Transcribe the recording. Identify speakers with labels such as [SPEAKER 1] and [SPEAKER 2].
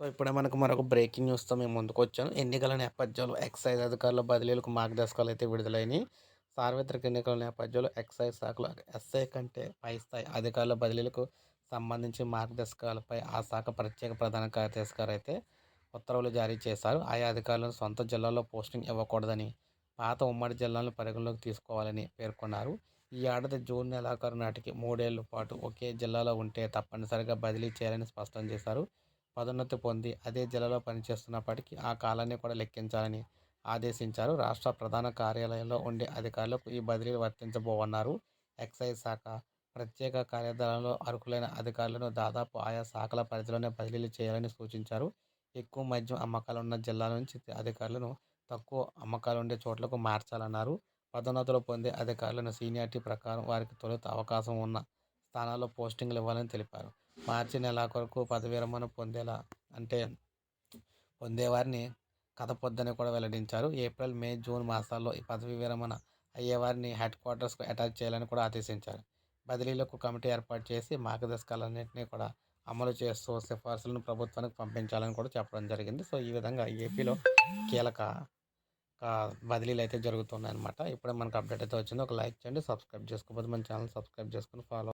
[SPEAKER 1] So ఇప్పుడే మనకు మరొక బ్రేకింగ్ న్యూస్తో మేము ముందుకు వచ్చాను. ఎన్నికల నేపథ్యంలో ఎక్సైజ్ అధికారుల బదిలీలకు మార్గదర్శకాలు అయితే విడుదలైనవి సార్వత్రిక ఎన్నికల నేపథ్యంలో ఎక్సైజ్ శాఖలో ఎస్ఐ కంటే పై స్థాయి అధికారుల బదిలీలకు సంబంధించి మార్గదర్శకాలపై ఆ శాఖ ప్రత్యేక ప్రధాన కార్యదర్శి గారు అయితే ఉత్తర్వులు జారీ చేశారు. ఆయా అధికారులను సొంత జిల్లాలో పోస్టింగ్ ఇవ్వకూడదని పాత ఉమ్మడి జిల్లాలను పరిగణలోకి తీసుకోవాలని పేర్కొన్నారు. ఈ ఏడాది జూన్ నెలాఖరు నాటికి మూడేళ్ళ పాటు ఒకే జిల్లాలో ఉంటే తప్పనిసరిగా బదిలీ చేయాలని స్పష్టం చేశారు. పదోన్నతి పొంది అదే జిల్లాలో పనిచేస్తున్నప్పటికీ ఆ కాలాన్ని కూడా లెక్కించాలని ఆదేశించారు. రాష్ట్ర ప్రధాన కార్యాలయంలో ఉండే అధికారులకు ఈ బదిలీలు వర్తించబోవన్నారు. ఎక్సైజ్ శాఖ ప్రత్యేక కార్యాలయంలో అర్హులైన అధికారులను దాదాపు ఆయా శాఖల పరిధిలోనే బదిలీలు చేయాలని సూచించారు. ఎక్కువ మద్యం అమ్మకాలు ఉన్న జిల్లాల నుంచి అధికారులను తక్కువ అమ్మకాలు ఉండే చోట్లకు మార్చాలన్నారు. పదోన్నతులు పొందే అధికారులను సీనియారిటీ ప్రకారం వారికి తొలుత అవకాశం ఉన్న స్థానాల్లో పోస్టింగ్లు ఇవ్వాలని తెలిపారు. మార్చి నెలాఖరుకు పదవి విరమణ పొందేలా అంటే పొందేవారిని కదపొద్దని కూడా వెల్లడించారు. ఏప్రిల్ మే జూన్ మాసాల్లో ఈ పదవి విరమణ అయ్యేవారిని హెడ్ క్వార్టర్స్కు అటాచ్ చేయాలని కూడా ఆదేశించారు. బదిలీలకు కమిటీ ఏర్పాటు చేసి మార్గదర్శకాలన్నింటినీ కూడా అమలు చేస్తూ సిఫార్సులను ప్రభుత్వానికి పంపించాలని కూడా చెప్పడం జరిగింది. సో ఈ విధంగా ఏపీలో కీలక బదిలీలు అయితే జరుగుతున్నాయి అనమాట ఇప్పుడే మనకు అప్డేట్ అయితే వచ్చింది. ఒక లైక్ చేయండి సబ్స్క్రైబ్ చేసుకోకపోతే మన ఛానల్ సబ్స్క్రైబ్ చేసుకుని ఫాలో